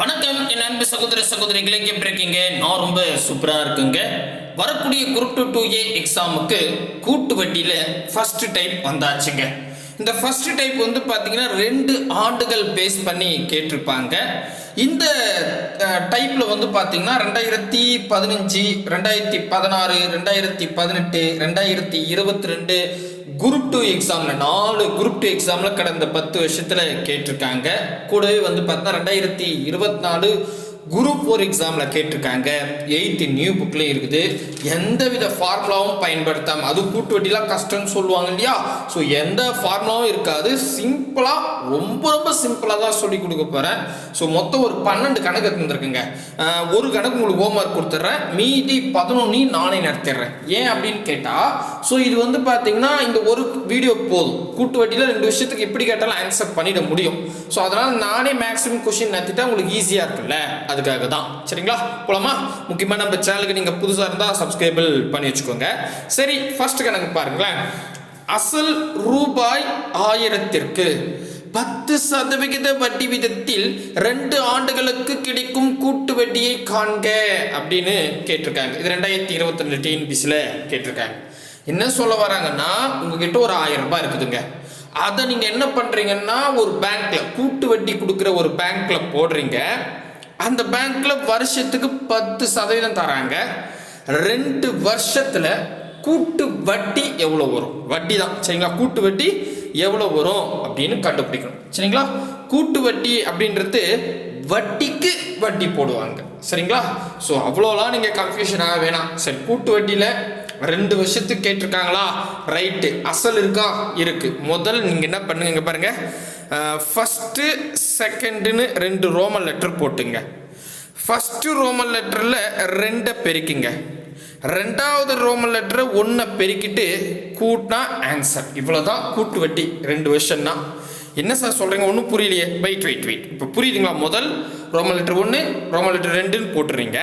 வணக்கம் என் அன்பு சகோதர சகோதரிகளை எப்படி இருக்கீங்க? நான் ரொம்ப சூப்பராக இருக்குங்க. வரக்கூடிய குரூப் டூ டூ ஏ எக்ஸாமுக்கு கூட்டு வட்டியில் ஃபர்ஸ்ட் டைப் வந்தாச்சுங்க. இந்த ஃபர்ஸ்ட் டைப் வந்து பார்த்தீங்கன்னா ரெண்டு ஆண்டுகள் பேஸ் பண்ணி கேட்டிருப்பாங்க. இந்த டைப்பில் வந்து பார்த்தீங்கன்னா ரெண்டாயிரத்தி பதினஞ்சு ரெண்டாயிரத்தி பதினாறு ரெண்டாயிரத்தி பதினெட்டு ரெண்டாயிரத்தி இருபத்தி ரெண்டு குரூப் டூ எக்ஸாமில் நாலு குரூப் டூ எக்ஸாமில் கடந்த பத்து வருஷத்தில் கேட்டிருக்காங்க. கூடவே வந்து பார்த்தா ரெண்டாயிரத்தி இருபத்தி நாலு குரூப் ஃபோர் எக்ஸாமில் கேட்டிருக்காங்க. எயித்து நியூ புக்லேயும் இருக்குது. எந்த வித ஃபார்முலாவும் பயன்படுத்தாமல் அது கூட்டு வட்டிலாம் கஷ்டம்னு சொல்லுவாங்க இல்லையா? ஸோ எந்த ஃபார்முலாவும் இருக்காது. சிம்பிளாக ரொம்ப ரொம்ப சிம்பிளாக தான் சொல்லி கொடுக்க போகிறேன் ஸோ மொத்தம் ஒரு பன்னெண்டு கணக்கு தந்துருக்குங்க. ஒரு கணக்கு உங்களுக்கு ஹோம் ஒர்க் கொடுத்துட்றேன். மீதி பதினொன்னு நானே நடத்திடுறேன். ஏன் அப்படின்னு கேட்டால் ஸோ இது வந்து பார்த்தீங்கன்னா இந்த ஒரு வீடியோ போதும். கூட்டு வட்டியில் ரெண்டு விஷயத்துக்கு எப்படி கேட்டாலும் ஆன்சர் பண்ணிட முடியும். ஸோ அதனால் நானே மேக்ஸிமம் கொஷின் நடத்திட்டா உங்களுக்கு ஈஸியாக இருக்குல்ல அதுக்காக தான் சரிங்களா? போலாமா? முக்கியமாக நம்ம சேனலுக்கு நீங்கள் புதுசாக இருந்தால் சப்ஸ்கிரைபிள் பண்ணி வச்சுக்கோங்க. சரி ஃபர்ஸ்ட் கணக்கு பாருங்களேன். அசல் ரூபாய் ஆயிரத்திற்கு பத்து சதவிகித வட்டி விதத்தில் ரெண்டு ஆண்டுகளுக்கு கிடைக்கும் கூட்டு வட்டியை காண்க அப்படின்னு கேட்டிருக்காங்க. இது ரெண்டாயிரத்தி இருபத்தி ரெண்டு டிஎன்பிசியில் கேட்டிருக்காங்க. என்ன சொல்ல வராங்கன்னா உங்ககிட்ட ஒரு ஆயிரம் ரூபாய் இருக்குதுங்க. அதை நீங்கள் என்ன பண்ணுறீங்கன்னா ஒரு பேங்க்ல கூட்டு வட்டி கொடுக்குற ஒரு பேங்க்ல போடுறீங்க. அந்த பேங்க்ல வருஷத்துக்கு பத்து சதவீதம் தராங்க. ரெண்டு வருஷத்துல கூட்டு வட்டி எவ்வளோ வரும்? வட்டி தான் சரிங்களா? கூட்டு வட்டி எவ்வளோ வரும் அப்படின்னு கண்டுபிடிக்கணும். சரிங்களா? கூட்டு வட்டி அப்படின்றது வட்டிக்கு வட்டி போடுவாங்க. சரிங்களா? ஸோ அவ்வளோலாம் நீங்கள் கன்ஃபியூஷன் ஆக வேணாம். சரி கூட்டு வட்டியில் ரெண்டு வருஷத்துக்கு கேட்டிருக்காங்களா? ரைட்டு அசல் இருக்கா? இருக்குது முதல் நீங்கள் என்ன பண்ணுங்க பாருங்கள் ஃபஸ்ட்டு செகண்டுன்னு ரெண்டு ரோமன் லெட்டர் போட்டுங்க. ஃபஸ்ட்டு ரோமன் லெட்டரில் ரெண்டை பெருக்கிங்க. ரெண்டாவது ரோமன் லெட்டரை ஒன்றை பெருக்கிட்டு கூட்டினா ஆன்சர் இவ்வளோதான் கூட்டு வட்டி ரெண்டு வருஷம்னா தான் என்ன சார் சொல்கிறீங்க ஒன்றும் புரியலையே. வெயிட் வெயிட் வெயிட் இப்போ புரியுதுங்களா? முதல் ரோமன் லெட்டர் ஒன்று ரோமன் லெட்டர் ரெண்டுன்னு போட்டுறீங்க.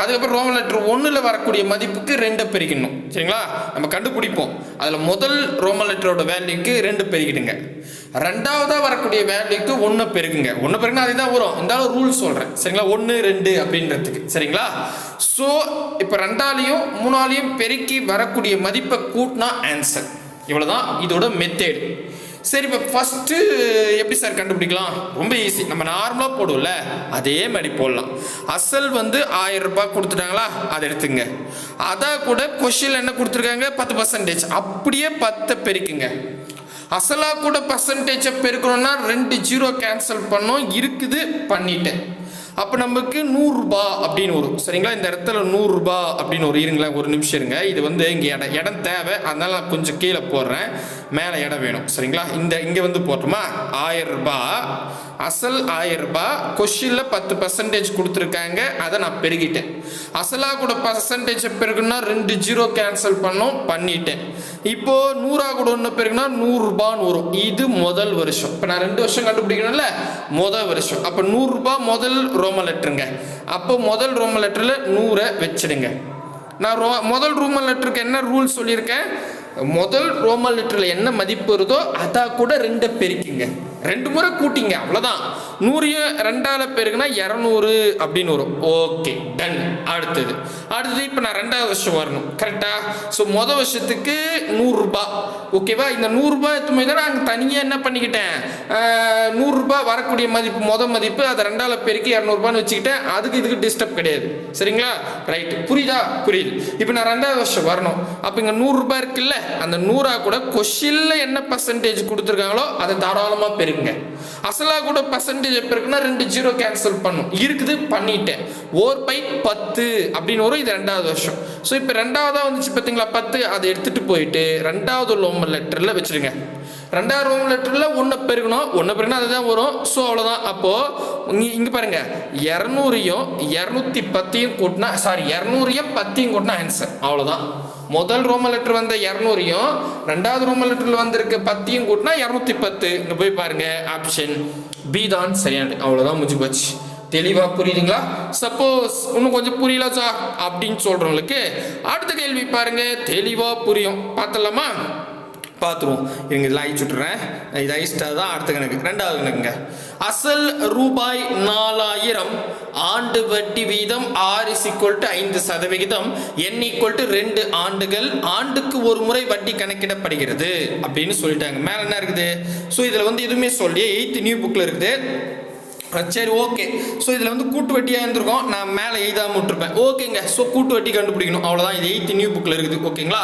அதுக்கப்புறம் ரோமன் லெட்டர் ஒன்றில் வரக்கூடிய மதிப்புக்கு ரெண்டை பெருக்கணும் சரிங்களா? நம்ம கண்டுபிடிப்போம். அதில் முதல் ரோமன் லெட்டரோட வேல்யூக்கு ரெண்டு பெருக்கிடுங்க. ரெண்டாவதாக வரக்கூடிய வேல்யூக்கு ஒன்றை பெருக்குங்க. ஒன்று பெருக்குனா அதே தான் வரும். இருந்தாலும் ரூல் சொல்கிறேன் சரிங்களா? ஒன்று ரெண்டு அப்படின்றதுக்கு. சரிங்களா? ஸோ இப்போ ரெண்டாலையும் மூணாலையும் பெருக்கி வரக்கூடிய மதிப்பை கூட்டினா ஆன்சர் இவ்வளோதான் இதோட மெத்தேடு சரி இப்போ ஃபஸ்ட்டு எப்படி சார் கண்டுபிடிக்கலாம்? ரொம்ப ஈஸி நம்ம நார்மலாக போடுவோம்ல. அதே மாதிரி போடலாம். அசல் வந்து ஆயிரம் ரூபாய் கொடுத்துட்டாங்களா? அதை எடுத்துங்க. அதான் கூட கொஷினில் என்ன கொடுத்துருக்காங்க? பத்து பர்சன்டேஜ் அப்படியே பத்தை பெருக்குங்க. அசலாக கூட பர்சன்டேஜை பெருக்கணும்னா ரெண்டு ஜீரோ கேன்சல் பண்ணோம். இருக்குது பண்ணிட்டேன். அப்போ நமக்கு நூறுரூபா அப்படின்னு வரும். சரிங்களா? இந்த இடத்துல நூறுரூபா அப்படின்னு ஒரு இருங்களேன். ஒரு நிமிஷம் இருங்க. இது வந்து இங்கே இடம் இடம் தேவை. அதனால் நான் கொஞ்சம் கீழே போடுறேன். மேலே இடம் வேணும். சரிங்களா? இந்த இங்கே வந்து போட்டோமா ஆயிரம் ரூபாய். அசல் ஆயிரம் ரூபாய். கொஷினில் பத்து பர்சன்டேஜ் கொடுத்துருக்காங்க. அதை நான் பெருகிட்டேன். அசலாக கூட பர்சன்டேஜ் பெருகுன்னா ரெண்டு ஜீரோ கேன்சல் பண்ணோம் பண்ணிட்டேன். இப்போ நூறா கூட ஒன்று பெருகுனா நூறுரூபான்னு வரும். இது முதல் வருஷம். இப்போ நான் ரெண்டு வருஷம் கண்டுபிடிக்கணும்ல? முதல் வருஷம். அப்போ நூறுரூபா முதல் ரோம லெட்டருங்க அப்போ முதல் ரோம லெட்டரில் நூறை வச்சிடுங்க. நான் ரோ முதல் ரூம லெட்டருக்கு என்ன ரூல் சொல்லியிருக்கேன்? முதல் ரோமன் லிட்டரில் என்ன மதிப்பு வருதோ அதை கூட ரெண்டை பெருக்கிங்க. ரெண்டு முறை கூட்டிங்க அவ்வளோதான் நூறையும் ரெண்டால் பெருக்குனா இரநூறு அப்படின்னு வரும். ஓகே டன் அடுத்தது. அடுத்தது இப்போ நான் ரெண்டாவது வருஷம் வரணும். கரெக்டாக ஸோ மொதல் வருஷத்துக்கு நூறுரூபா ஓகேவா இந்த நூறுரூபா எத்துமே தான் நாங்கள் தனியாக என்ன பண்ணிக்கிட்டேன்? நூறுரூபா வரக்கூடிய மதிப்பு மொதல் மதிப்பு அதை ரெண்டால பெருக்கி இரநூறுபான்னு வச்சுக்கிட்டேன். அதுக்கு இதுக்கு டிஸ்டர்ப் கிடையாது. சரிங்களா? ரைட் புரியுதா? புரியுது. இப்போ நான் ரெண்டாவது வருஷம் வரணும். அப்போ இங்கே நூறுரூபா இருக்குல்ல? அந்த நூறா கூட கொஷினில் என்ன பர்சன்டேஜ் கொடுத்துருக்காங்களோ அதை தாராளமாக பெருங்க அசலாக கூட பர்சன்டேஜ் பெருக்குன்னா ரெண்டு ஜீரோ கேன்சல் பண்ணும். இருக்குது பண்ணிட்டேன். ஓர் பை பத்து அப்படின்னு வரும் இது ரெண்டாவது வருஷம். ஸோ இப்போ ரெண்டாவதாக வந்துச்சு பார்த்தீங்களா பத்து அதை எடுத்துகிட்டு போயிட்டு ரெண்டாவது லோம் லெட்டரில் வச்சுருங்க. ரெண்டாவது ரோம் லெட்டரில் ஒன்று பெருக்கணும் ஒன்று பெருக்கணும் அதுதான் வரும். ஸோ அவ்வளோதான் அப்போது இங்கே இங்கே பாருங்கள் இரநூறையும் இரநூத்தி பத்தையும் கூட்டினா சாரி இரநூறையும் பத்தையும் கூட்டினா ஆன்சர் அவ்வளோதான் முதல் ரோம லெட்டர் வந்த இரநூறையும் ரெண்டாவது ரோம லெட்டரில் வந்திருக்க பத்தையும் கூட்டினா இரநூத்தி பத்து இங்கே போய் பாருங்க ஆப்ஷன் பி தான் சரியானது. அவ்வளோதான் முடிஞ்சு போச்சு. தெளிவாக புரியுதுங்களா? சப்போஸ் இன்னும் கொஞ்சம் புரியல சார் அப்படின்னு சொல்கிறவங்களுக்கு அடுத்த கேள்வி பாருங்க தெளிவாக புரியும். பார்த்தலாமா பார்த்துருவோம் இவங்க இதில் அழிச்சுட்றேன் விட்டுறேன் இது அழிச்சிட்டா தான் அடுத்த கணக்கு. ரெண்டாவது கணக்குங்க. அசல் ரூபாய் நாலாயிரம். ஆண்டு வட்டி வீதம் ஆர் இஸ் ஈக்குவல் டு ஐந்து சதவிகிதம். என் ஈக்குவல் டு ரெண்டு ஆண்டுகள். ஆண்டுக்கு ஒரு முறை வட்டி கணக்கிடப்படுகிறது. அப்படின்னு சொல்லிட்டாங்க. மேலே என்ன இருக்குது? ஸோ இதில் வந்து எதுவுமே சொல்லி எயித்து நியூ புக்கில் இருக்குது. சரி ஓகே ஸோ இதில் வந்து கூட்டு வட்டியாக இருந்திருக்கும். நான் மேலே எய்தாம விட்டுருப்பேன். ஓகேங்க ஸோ கூட்டு வட்டி கண்டுபிடிக்கணும். அவ்வளோதான் இது எயித்து நியூ புக்கில் இருக்குது. ஓகேங்களா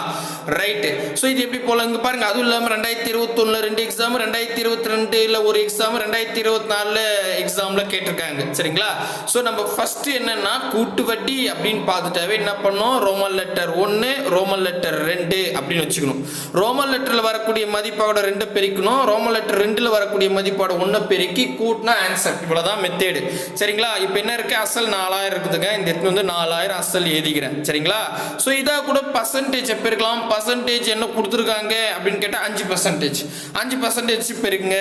ரைட்டு ஸோ இது எப்படி போல? இங்கே பாருங்கள் அதுவும் இல்லாமல் ரெண்டாயிரத்தி இருபத்தொன்னில் ரெண்டு எக்ஸாம் ரெண்டாயிரத்தி இருபத்தி ரெண்டில் ஒரு எக்ஸாம் ரெண்டாயிரத்தி இருபத்தி நாலில் எக்ஸாமில் கேட்டிருக்காங்க. சரிங்களா? ஸோ நம்ம ஃபஸ்ட்டு என்னென்னா கூட்டு வட்டி அப்படின்னு பார்த்துட்டாவே என்ன பண்ணோம்? ரோமன் லெட்டர் ஒன்று ரோமன் லெட்டர் ரெண்டு அப்படின்னு வச்சுக்கணும். ரோமன் லெட்டரில் வரக்கூடிய மதிப்பாவோட ரெண்டு பெருக்கணும். ரோமன் லெட்டர் ரெண்டில் வரக்கூடிய மதிப்போட ஒன்றை பெருக்கி கூட்டினா ஆன்சர் இவ்வளோதான் மெத்தேடு. சரிங்களா? இப்போ என்ன இருக்குது அசல் நாலாயிரம் இருக்குதுங்க. இந்த எத்தனை வந்து நாலாயிரம் அசல் எழுதிக்கிறேன். சரிங்களா? ஸோ இதாக கூட பர்சன்டேஜ் பெருக்கலாம் பர்சன்டேஜ் என்ன கொடுத்துருக்காங்க? அப்படின்னு கேட்டால் அஞ்சு பர்சன்டேஜ் அஞ்சு பர்சன்டேஜ் பெருக்குங்க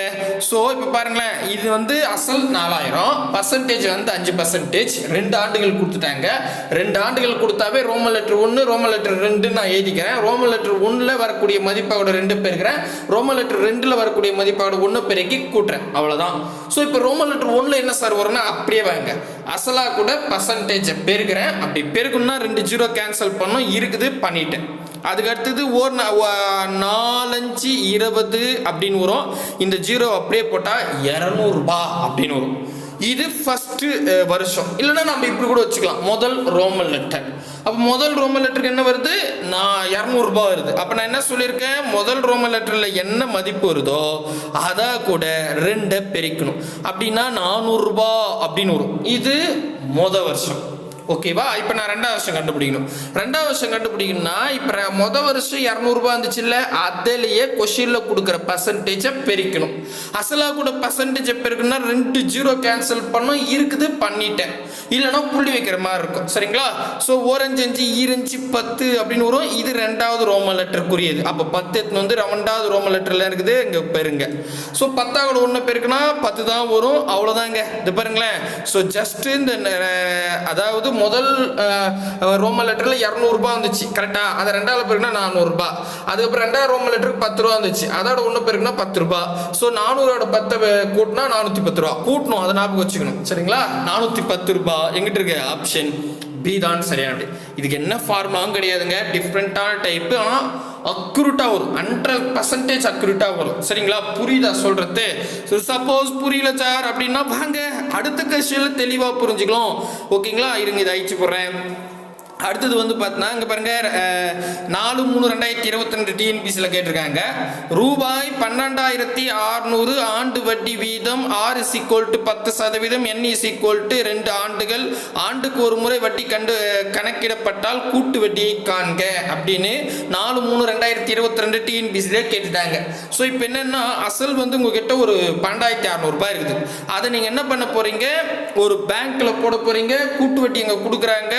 ஸோ இப்போ பாருங்களேன். இது வந்து அசல் நாலாயிரம். பர்சன்டேஜ் வந்து அஞ்சு பர்சன்டேஜ் ரெண்டு ஆண்டுகள் கொடுத்துட்டாங்க. ரெண்டு ஆண்டுகள் கொடுத்தாவே ரோம லெட்டர் ஒன்று ரோமல் லெட்டர் ரெண்டு நான் எழுதிக்கிறேன். ரோமல் லெட்டர் ஒன்றில் வரக்கூடிய மதிப்போட ரெண்டு பெருக்கிறேன் ரோமன் லெட்டர் ரெண்டில் வரக்கூடிய மதிப்போட ஒன்று பெருக்கி கூட்டுறேன். அவ்வளோதான் ஸோ இப்போ ரோமன் லெட்டர் ஒன்றில் என்ன சார் வரும்னா அப்படியே வாங்க. அசலாக கூட பர்சன்டேஜை பெருக்கிறேன். அப்படி பெருக்கணும்னா ரெண்டு ஜீரோ கேன்சல் பண்ணோம். இருக்குது பண்ணிட்டேன். அதுக்கு அடுத்தது ஓர் நாலஞ்சு இருபது அப்படின்னு வரும். இந்த ஜீரோ அப்படியே போட்டால் இரநூறுபா அப்படின்னு வரும். இது ஃபஸ்ட்டு eh, வருஷம். இல்லைன்னா நம்ம இப்படி கூட வச்சுக்கலாம். முதல் ரோமன் லெட்டர் அப்போ முதல் ரோமன் லெட்டருக்கு என்ன வருது? நான் இரநூறுபா வருது. அப்போ நான் என்ன சொல்லியிருக்கேன்? முதல் ரோமன் லெட்டரில் என்ன மதிப்பு வருதோ அதை கூட ரெண்டை பெருக்கணும். அப்படின்னா நானூறுரூபா அப்படின்னு வரும். இது மொதல் வருஷம். ஓகேவா இப்போ நான் ரெண்டாவது வருஷம் கண்டுபிடிக்கணும். ரெண்டாவது வருஷம் கண்டுபிடிக்கணும்னா இப்போ மொதல் வருஷம் இரநூறுபா இருந்துச்சுல்ல அதிலேயே கொஷினில் கொடுக்குற பர்சன்டேஜை பெருக்கணும். அசலாக கூட பர்சன்டேஜை பெருக்கணும்னா ரெண்டு ஜீரோ கேன்சல் பண்ணோம் இருக்குது பண்ணிட்டேன். இல்லைன்னா புள்ளி வைக்கிற மாதிரி இருக்கும். சரிங்களா? ஸோ ஓரஞ்சு அஞ்சு ஈரஞ்சு பத்து அப்படின்னு வரும். இது ரெண்டாவது ரோம லெட்டருக்குரியது அப்போ பத்து எத்தனை வந்து ரெண்டாவது ரோம லெட்டரில் இருக்குது இங்கே பெருங்க. ஸோ பத்தாவது ஒன்று பெருக்குனா பத்து தான் வரும். அவ்வளோதாங்க இது பாருங்களேன். ஸோ ஜஸ்ட் இந்த அதாவது முதல் ரோம லெட்டரில் இரநூறுபா வந்துச்சு. கரெக்டாக அதை ரெண்டாவது பேருக்குன்னா நானூறுபா அதுக்கப்புறம் ரெண்டாவது ரோம லெட்டருக்கு பத்து ரூபா வந்துச்சு. அதோட ஒன்று பெருக்குனா பத்து ரூபா ஸோ நானூறோட பத்தை கூட்டினா நானூற்றி பத்து ரூபா கூட்டணும் அதை ஞாபகம் வச்சுக்கணும். சரிங்களா? நானூற்றி பத்து ரூபா எங்கிட்ட இருக்க? ஆப்ஷன் பி தான் சரியான இதுக்கு என்ன ஃபார்முலாவும் கிடையாதுங்க. டிஃப்ரெண்ட்டான டைப்பு ஆனால் அக்யூரேட்டாக வரும். ஹண்ட்ரட் பர்சன்டேஜ் அக்யூரேட்டாக வரும். சரிங்களா? புரியுதா சொல்கிறது ஸோ சப்போஸ் புரியல சார் அப்படின்னா வாங்க அடுத்த கொஸ்டினில் தெளிவாக புரிஞ்சுக்கலாம். ஓகேங்களா இருங்க இதை அழிச்சு போடுறேன். அடுத்தது வந்து பார்த்தீங்கன்னா இங்கே பாருங்க நாலு மூணு ரெண்டாயிரத்தி இருபத்தி ரெண்டு டிஎன்பிசியில் கேட்டிருக்காங்க. ரூபாய் பன்னெண்டாயிரத்தி அறுநூறு ஆண்டு வட்டி வீதம் ஆர் இஸ் ஈக்குவல் டு பத்து சதவீதம் என் இஸ் ஈக்குவல் டு ரெண்டு ஆண்டுகள். ஆண்டுக்கு ஒரு முறை வட்டி கண்டு கணக்கிடப்பட்டால் கூட்டு வட்டியை காண்க அப்படின்னு நாலு மூணு ரெண்டாயிரத்தி இருபத்தி ரெண்டு டிஎன்பிசியில் கேட்டுட்டாங்க. ஸோ இப்போ என்னென்னா அசல் வந்து உங்ககிட்ட ஒரு பன்னெண்டாயிரத்தி அறநூறுபா இருக்குது. அதை நீங்கள் என்ன பண்ண போகிறீங்க ஒரு பேங்க்கில் போட போகிறீங்க கூட்டு வட்டி அங்கே கொடுக்குறாங்க.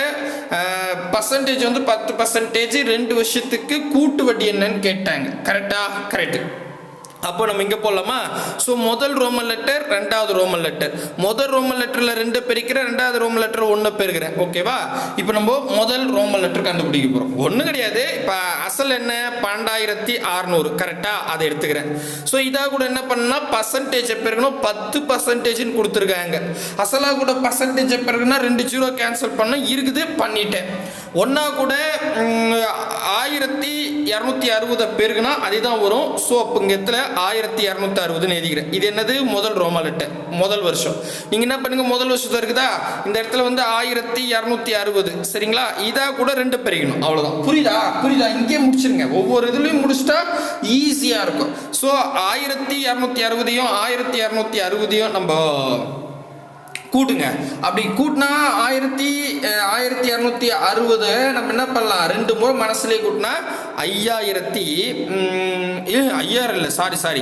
பர்சன்டேஜ் வந்து பத்து பர்சன்டேஜ் ரெண்டு வருஷத்துக்கு கூட்டு வட்டி என்னன்னு கேட்டாங்க. கரெக்டா கரெக்ட் அப்போ நம்ம இங்கே போடலாமா ஸோ முதல் ரோமன் லெட்டர் ரெண்டாவது ரோமன் லெட்டர் முதல் ரோமன் லெட்டரில் ரெண்டு பெருக்கிறேன் ரெண்டாவது ரோமன் லெட்டர் ஒன்று பெருக்கிறேன் ஓகேவா இப்போ நம்ம முதல் ரோமன் லெட்டர் கண்டுபிடிக்க போகிறோம் ஒன்றும் கிடையாது. இப்போ அசல் என்ன? பன்னெண்டாயிரத்தி அறநூறு. கரெக்டாக அதை எடுத்துக்கிறேன். ஸோ இதாக கூட என்ன பண்ணால் பர்சன்டேஜ் பெருக்கணும். பத்து பர்சன்டேஜ்னு கொடுத்துருக்காங்க. அசலாக கூட பர்சன்டேஜ் பெருக்குன்னா ரெண்டு ஜீரோ கேன்சல் பண்ண இருக்குது பண்ணிட்டேன். ஒன்றா கூட ஆயிரத்தி இரநூத்தி அறுபது பேருக்குன்னா அதே தான் வரும். ஸோ அப்போ இங்கே இடத்துல ஆயிரத்தி இரநூத்தி அறுபதுன்னு எழுதிக்கிறேன். இது என்னது? முதல் ரோமா லெட்டர். முதல் வருஷம். நீங்கள் என்ன பண்ணுங்கள் முதல் வருஷத்தில் இருக்குதா? இந்த இடத்துல வந்து ஆயிரத்தி இரநூத்தி அறுபது. சரிங்களா? இதாக கூட ரெண்டு பெருகணும் அவ்வளோதான் புரியுதா? புரியுதா? இங்கே முடிச்சிருங்க. ஒவ்வொரு இதுலையும் முடிச்சிட்டா ஈஸியாக இருக்கும். ஸோ ஆயிரத்தி இரநூத்தி அறுபதையும் ஆயிரத்தி இரநூத்தி அறுபதையும் நம்ம கூட்டுங்க. அப்படி கூட்டினா ஆயிரத்தி ஆயிரத்தி இரநூத்தி அறுபது நம்ம என்ன பண்ணலாம்? ரெண்டு முறை மனசுலேயே கூட்டினா ஐயாயிரத்தி ஐயாயிரம் இல்லை சாரி சாரி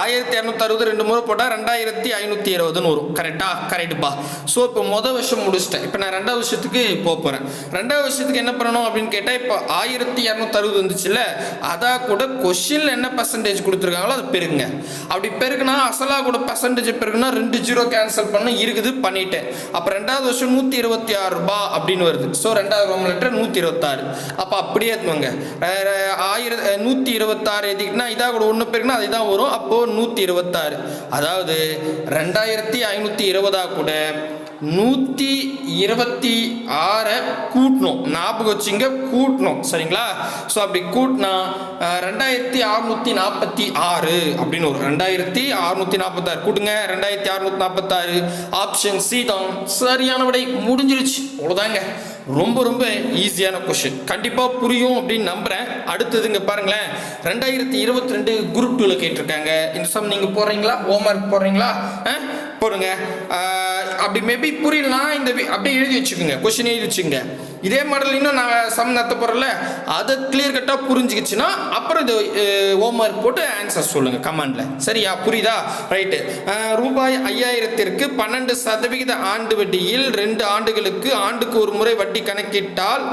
ஆயிரத்தி இரநூத்தி அறுபது ரெண்டு முறை போட்டால் ரெண்டாயிரத்தி ஐநூற்றி இருபதுன்னு வரும். கரெக்டா கரெக்டுப்பா ஸோ இப்போ மொதல் வருஷம் முடிச்சிட்டேன். இப்போ நான் ரெண்டாவது வருஷத்துக்கு போக போகிறேன் ரெண்டாவது வருஷத்துக்கு என்ன பண்ணணும் அப்படின்னு கேட்டால் இப்போ ஆயிரத்தி இரநூத்தி அறுபது வந்துச்சுல்ல அதான் கூட கொஷினில் என்ன பர்சன்டேஜ் கொடுத்துருக்காங்களோ அது பெருங்க அப்படி பெருக்குனா அசலாக கூட பர்சன்டேஜ் பெருக்குன்னா ரெண்டு ஜீரோ கேன்சல் பண்ண பண்ணணும் இருக்குது பண்ணிட்டேன். அப்போ ரெண்டாவது வருஷம் நூற்றி இருபத்தி ஆறு ரூபாய் அப்படின்னு வருது. ஸோ ரெண்டாவது ரோமன் லெட்டர் நூற்றி இருபத்தாறு. அப்போ அப்படியே ஏற்றுவாங்க ஆயிரம் நூற்றி இருபத்தாறு எழுதிக்கிட்டா இதாக கூட ஒன்று பேருக்குன்னா அதுதான் வரும். அப்போது நூற்றி இருபத்தாறு. அதாவது ரெண்டாயிரத்தி ஐநூற்றி இருபதா கூட நூற்றி இருபத்தி ஆறை கூட்டணும் ஞாபகம் வச்சுங்க கூட்டணும் சரிங்களா? ஸோ அப்படி கூட்டினா ரெண்டாயிரத்தி அறுநூற்றி நாற்பத்தி ஆறு அப்படின்னு ஒரு ரெண்டாயிரத்தி அறுநூற்றி நாற்பத்தாறு. கூட்டுங்க. ரெண்டாயிரத்தி அறுநூற்றி நாற்பத்தாறு. ஆப்ஷன் சி தான். சரியான விடை. முடிஞ்சிருச்சு. அவ்வளோதாங்க ரொம்ப ரொம்ப ஈஸியான கொஷின் கண்டிப்பாக புரியும் அப்படின்னு நம்புகிறேன் அடுத்ததுங்க பாருங்களேன். ரெண்டாயிரத்தி இருபத்தி ரெண்டு குரூப் டூவில் கேட்டிருக்காங்க. இந்த சம் நீங்கள் போடுறீங்களா? ஹோம்ஒர்க் போடுறீங்களா? ஆ போடுங்க. அப்படி மேபி புரியலனா இந்த அப்படியே எழுதி வச்சுக்கோங்க கொஸ்டின் எழுதி வச்சுக்கோங்க. இதே மாடல் இன்னும் நான் சம் நடத்த போகிறல அதை கிளியர் கட்டாக புரிஞ்சுக்கிச்சுன்னா அப்புறம் இது ஹோம்ஒர்க் போட்டு ஆன்சர் சொல்லுங்கள் கமெண்டில் சரியா? புரியுதா? ரைட்டு ரூபாய் ஐயாயிரத்திற்கு பன்னெண்டு சதவிகித ஆண்டு வட்டியில் ரெண்டு ஆண்டுகளுக்கு ஆண்டுக்கு ஒரு முறை வட்டி கணக்கிட்டால்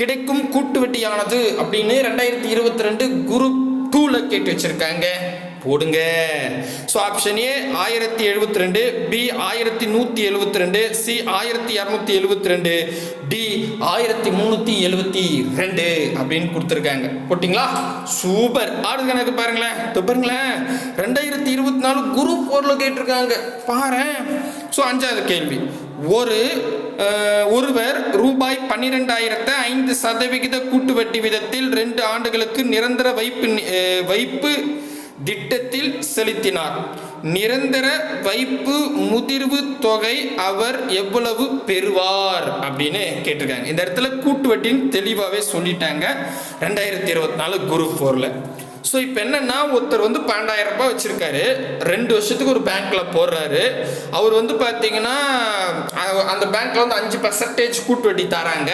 கிடைக்கும் கூட்டு வட்டியானது அப்படின்னு ரெண்டாயிரத்தி இருபத்தி ரெண்டு குரூப் டூவில் கேட்டு வச்சுருக்காங்க. போடுங்க. ஸோ ஆப்ஷன் ஏ ஆயிரத்தி எழுபத்தி ரெண்டு பி ஆயிரத்தி நூற்றி எழுபத்தி ரெண்டு சி ஆயிரத்தி இரநூத்தி எழுபத்தி ரெண்டு டி ஆயிரத்தி முந்நூற்றி எழுபத்தி ரெண்டு அப்படின்னு கொடுத்துருக்காங்க. போட்டிங்களா? சூப்பர். ஆடு கணக்கு பாருங்களேன். இதோ பாருங்களேன். ரெண்டாயிரத்தி இருபத்தி நாலு குரூப் ஃபோரில் கேட்டிருக்காங்க. பாரேன். ஸோ அஞ்சாவது கேள்வி. ஒரு ஒருவர் ரூபாய் பன்னிரெண்டாயிரத்தை ஐந்து சதவிகித கூட்டு வட்டி விதத்தில் ரெண்டு ஆண்டுகளுக்கு நிரந்தர வைப்பு வைப்பு திட்டத்தில் செலுத்தினார். நிரந்தர வைப்பு முதிர்வு தொகை அவர் எவ்வளவு பெறுவார் அப்படின்னு கேட்டிருக்காங்க. இந்த இடத்துல கூட்டு வட்டின்னு தெளிவாகவே சொல்லிட்டாங்க. ரெண்டாயிரத்தி இருபத்தி நாலு குரு ஃபோரில் ஸோ இப்போ என்னன்னா ஒருத்தர் வந்து பன்னெண்டாயிரம் ரூபாய் வச்சுருக்காரு. ரெண்டு வருஷத்துக்கு ஒரு பேங்க்கில் போடுறாரு. அவர் வந்து பார்த்தீங்கன்னா அந்த பேங்க்கில் வந்து அஞ்சு பர்சன்டேஜ் கூட்டு வட்டி தராங்க.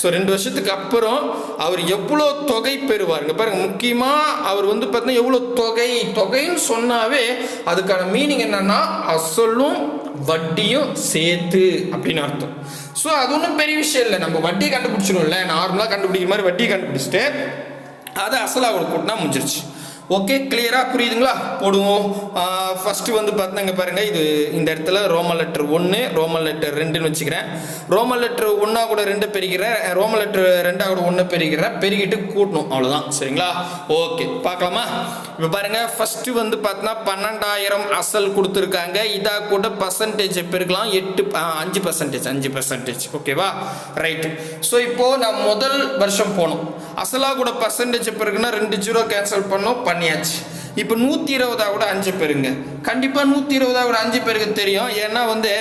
ஸோ ரெண்டு வருஷத்துக்கு அப்புறம் அவர் எவ்வளோ தொகை பெறுவாருங்க பாருங்க. முக்கியமாக அவர் வந்து பார்த்தீங்கன்னா எவ்வளோ தொகை தொகைன்னு சொன்னாவே அதுக்கான மீனிங் என்னென்னா அசலும் வட்டியும் சேர்த்து அப்படின்னு அர்த்தம். ஸோ அது ஒன்றும் பெரிய விஷயம் இல்லை. நம்ம வட்டியை கண்டுபிடிச்சிடும்ல நார்மலாக கண்டுபிடிக்கிற மாதிரி வட்டியை கண்டுபிடிச்சிட்டு அதை அசலாக ஒரு கூட்டினா முடிஞ்சிருச்சு. ஓகே கிளியராக புரியுதுங்களா? போடுவோம். ஃபஸ்ட்டு வந்து பார்த்தாங்க பாருங்கள் இது இந்த இடத்துல ரோமன் லெட்டர் ஒன்று ரோமன் லெட்டர் ரெண்டுன்னு வச்சுக்கிறேன். ரோமன் லெட்டர் ஒன்றா கூட ரெண்டு பெருகிறேன் ரோமன் லெட்டர் ரெண்டாக கூட ஒன்று பெருகிறேன் பெருகிட்டு கூட்டணும் அவ்வளோதான் சரிங்களா? ஓகே பார்க்கலாமா? இப்போ பாருங்கள் ஃபஸ்ட்டு வந்து பார்த்தோன்னா பன்னெண்டாயிரம் அசல் கொடுத்துருக்காங்க. இதாக கூட பர்சன்டேஜ் பெருக்கலாம் எட்டு அஞ்சு பர்சன்டேஜ் அஞ்சு பர்சன்டேஜ் ஓகேவா ரைட்டு ஸோ இப்போது நான் முதல் வருஷம் போனோம். அசலாக கூட பர்சன்டேஜ் பெருக்குன்னா ரெண்டு ஜீரோ கேன்சல் பண்ணோம் பண்ணியாச்சு. இப்போ நூற்றி இருபதா கூட அஞ்சு பேருங்க. கண்டிப்பாக நூற்றி இருபதா கூட அஞ்சு பேருக்கு தெரியும். ஏன்னா வந்து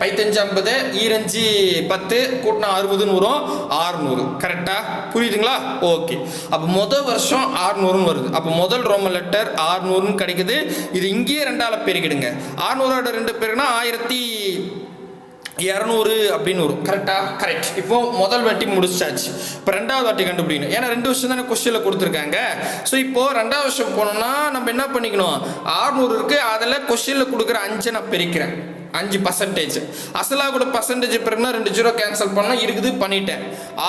பைத்தஞ்சு ஐம்பது ஈரஞ்சு பத்து கூட்டினா அறுபதுன்னு வரும். ஆறுநூறு. கரெக்டாக புரியுதுங்களா? ஓகே அப்போ முதல் வருஷம் ஆறுநூறுன்னு வருது. அப்போ முதல் ரோமன் லெட்டர் ஆறுநூறுன்னு கிடைக்குது. இது இங்கேயே ரெண்டால பெருக்கிடுங்க ஆறுநூறோட ரெண்டு பேருக்குன்னா ஆயிரத்தி இரநூறு அப்படின்னு வரும். கரெக்டாக கரெக்ட் இப்போ முதல் வாட்டி முடிச்சாச்சு. இப்போ ரெண்டாவது வாட்டி கண்டுபிடிக்கணும். ஏன்னா ரெண்டு வருஷம் தானே கொஸ்டினில் கொடுத்துருக்காங்க. ஸோ இப்போது ரெண்டாவது வருஷம் போனோம்னா நம்ம என்ன பண்ணிக்கணும்? ஆறுநூறு இருக்குது அதில் கொஸ்டினில் கொடுக்குற அஞ்சை நான் பிரிக்கிறேன். அஞ்சு பர்சன்டேஜ் அசலாக கூட பர்சன்டேஜ் பிறகுனா ரெண்டு ஜீரோ கேன்சல் பண்ணால் இருக்குது பண்ணிட்டேன்.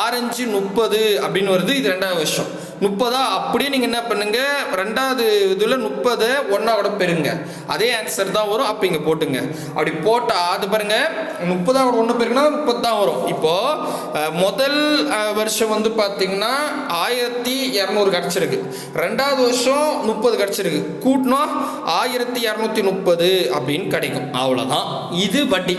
ஆரஞ்சு முப்பது அப்படின்னு வருது. இது ரெண்டாவது வருஷம். முப்பதா? அப்படியே நீங்கள் என்ன பண்ணுங்க? ரெண்டாவது இதில் முப்பதை ஒன்றாவோட பெறுங்க. அதே ஆன்சர் தான் வரும். அப்போ இங்கே போட்டுங்க. அப்படி போட்டால் அது பாருங்க முப்பதாவோட ஒன்று பெருங்கன்னா முப்பது தான் வரும். இப்போ முதல் வருஷம் வந்து பார்த்தீங்கன்னா ஆயிரத்தி இரநூறு கிடச்சிருக்கு. ரெண்டாவது வருஷம் முப்பது கிடச்சிருக்கு. கூட்டினா ஆயிரத்தி இரநூத்தி முப்பது அப்படின்னு கிடைக்கும். அவ்வளோதான் இது வட்டி.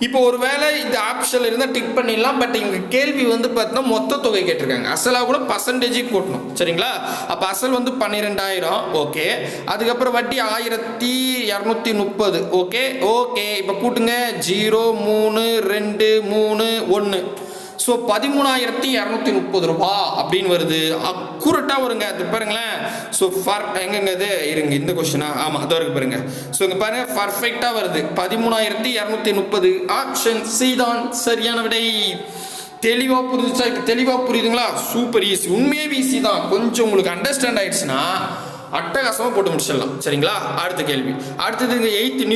இப்போ ஒருவேளை இந்த ஆப்ஷனில் இருந்தால் டிக் பண்ணிடலாம் பட் இங்கே கேள்வி வந்து பார்த்தீங்கன்னா மொத்த தொகை கேட்டிருக்காங்க. அசலாக கூட பர்சன்டேஜ் கூட்டணும். சரிங்களா? அப்போ அசல் வந்து பன்னிரெண்டாயிரம். ஓகே. அதுக்கப்புறம் வட்டி ஆயிரத்தி இரநூத்தி முப்பது. ஓகே? ஓகே. இப்போ கூட்டுங்க. ஜீரோ மூணு ரெண்டு மூணு ஒன்று ஸோ பதிமூணாயிரத்தி இரநூத்தி முப்பது ரூபா அப்படின்னு வருது. அக்குரட்டாக வருங்க. அது பாருங்களேன். ஸோ ஃபர் எங்கங்க இது? இருங்க இந்த கொஸ்டினா ஆமாம் அது வரைக்கும் பாருங்க. ஸோ இங்கே பாருங்க பர்ஃபெக்டாக வருது. பதிமூணாயிரத்தி இரநூத்தி முப்பது. ஆப்ஷன் சி தான் சரியான விடை. தெளிவாக புரிஞ்சுச்சா? இப்போ தெளிவாக புரியுதுங்களா? சூப்பர் ஈஸி உண்மையே ஈஸி தான். கொஞ்சம் உங்களுக்கு அண்டர்ஸ்டாண்ட் ஆயிடுச்சுன்னா அட்டகாசமாக போட்டு முடிச்சிடலாம். சரிங்களா? அடுத்த கேள்வி. அடுத்தது இந்த எயித்து நியூ